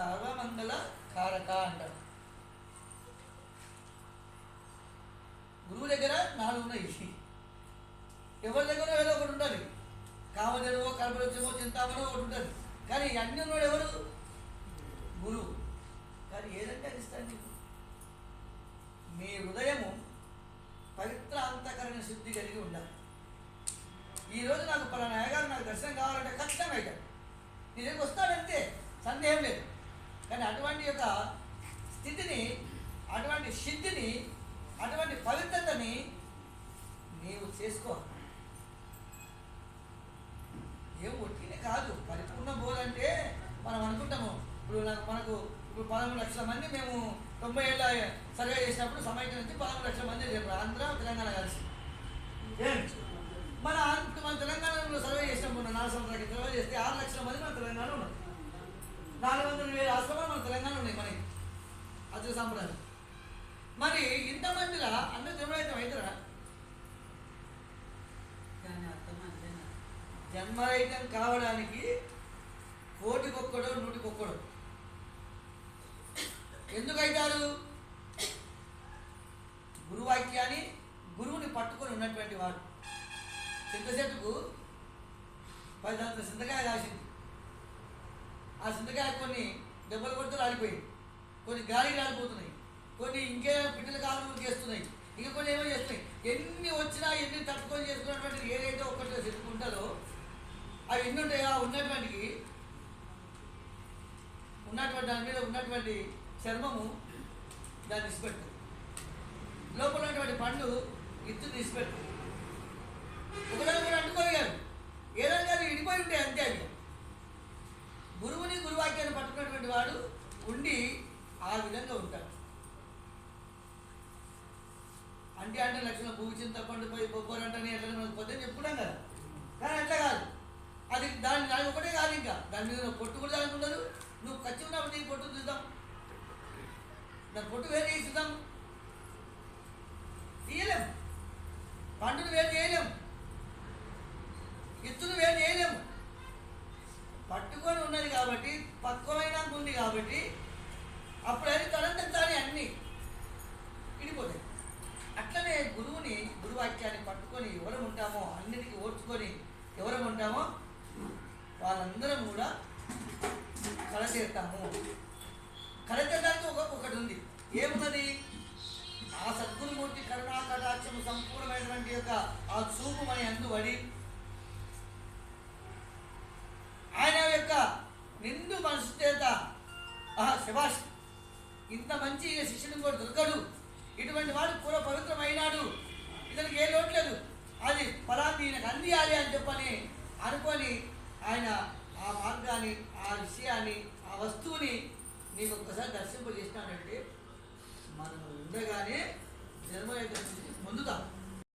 సర్వమంగళ కారక అంటారు. గురువు దగ్గర నాలుగు ఉన్నాయి. ఎవరి దగ్గర ఏదో ఒకటి ఉండాలి కామధేనువో కల్పవృక్షమో చింతామనో ఒకటి ఉంటుంది. కానీ అన్ని ఉన్నాడు ఎవరు? గురువు. కానీ ఏదంటే అది ఇస్తాడు నీకు. మీ హృదయము పవిత్ర అంతకరణ శుద్ధి కలిగి ఉండాలి. ఈరోజు నాకు పలానా అయ్యగారు నాకు దర్శనం కావాలంటే ఖచ్చితంగా అవుతాడు నీ దగ్గరికి వస్తాడంతే. సందేహం లేదు. కానీ అటువంటి యొక్క స్థితిని అటువంటి సిద్ధిని అటువంటి పవిత్రతని నీవు చేసుకో ఏం ఒట్టినే కాదు పరిపూర్ణ బోధ అంటే మనం అనుకుంటాము. ఇప్పుడు నాకు మనకు ఇప్పుడు పదమూడు లక్షల మంది మేము తొంభై ఏళ్ళ సర్వే చేసినప్పుడు సమైక్య నుంచి పదమూడు లక్షల మంది చెప్పారు ఆంధ్ర తెలంగాణ కలిసి. మన మన తెలంగాణలో సర్వే చేసినప్పుడు నాలుగు సంవత్సరాల సర్వే చేస్తే ఆరు లక్షల మంది మన తెలంగాణ ఉన్నారు. నాలుగు వందల వేల ఆశ్రమాలు మన తెలంగాణ ఉన్నాయి మనకి అతి సాంప్రదాయం. మరి ఇంతమందిలా అందరూ జన్మరైతం అవుతారా దాని అర్థం అంతేనా జన్మరహితం కావడానికి కోటికొక్కడో నూటికొక్కడో. ఎందుకు గురువాక్యాన్ని గురువుని పట్టుకొని ఉన్నటువంటి వాడు. చింతచెట్టుకు పది దాంట్లో చింతకాయ రాసింది ఆ చింతకాయ కొన్ని దెబ్బలు కొడుతూ రాలిపోయింది కొన్ని గాలి రాలిపోతున్నాయి. కొన్ని ఇంకే పిట్టల కాలు చేస్తున్నాయి ఇంకా కొన్ని ఏమో చేస్తున్నాయి. ఎన్ని వచ్చినా ఎన్ని తట్టుకొని చేసుకున్నటువంటి ఏదైతే ఒకటి చెప్పుకుంటారో అవి ఎన్ని ఉంటాయో ఆ ఉన్నటువంటికి ఉన్నటువంటి దాని మీద ఉన్నటువంటి చర్మము దాన్ని ఇసిపెట్టు లోపల ఉన్నటువంటి పండు ఇత్తు తీసిపెట్టు ఒకదాని కూడా అంటుకోగలరు ఏదైనా అది విడిపోయి ఉంటాయి అంతే అవి గురువుని గురువాక్యాన్ని వాడు ఉండి ఆ విధంగా ఉంటాడు. అంటే అంటే లక్షణం భూమి చింత పండుపోయి బొబ్బరు అంటే ఎట్లా మనకు పొద్దున్న చెప్పుకున్నాం కదా. కానీ అట్లా కాదు. అది దాని దాని ఒకటే కాదు ఇంకా. దాని మీద పొట్టు కూడా దానికి ఉండదు. నువ్వు ఖర్చు ఉన్నప్పుడు నీ పొట్టు చూద్దాం. దాని పొట్టు వేరు చేసి తీయలేం. పండును వేరు చేయలేం. ఎత్తు గురువాక్యాన్ని ఎవరు ఉంటామో అన్నిటికీ ఓర్చుకొని ఎవరు ఉంటామో వాళ్ళందరం కూడా కలచేస్తాము కలచేరడానికి ఒక ఒకటి ఉంది. ఏమున్నది? ఆ సద్గురుమూర్తి కరుణాకటాక్షం సంపూర్ణమైనటువంటి యొక్క ఆ చూపు మన అందుబడి ఆయన యొక్క నిండు మనసు చేత ఆహా శభాష్ ఇంత మంచి శిష్యుడు కూడా దొరకడు. ఇటువంటి వాడు కూర పవిత్రమైనాడు. ఇతనికి ఏ లోటు లేదు. అది ఫలాన్ని ఈయనకు అందియాలి అని చెప్పని అనుకొని ఆయన ఆ మార్గాన్ని ఆ విషయాన్ని ఆ వస్తువుని నీకు ఒక్కసారి దర్శింపజేసినాడంటే మనం ఉండగానే జన్మ యొక్క స్థితిని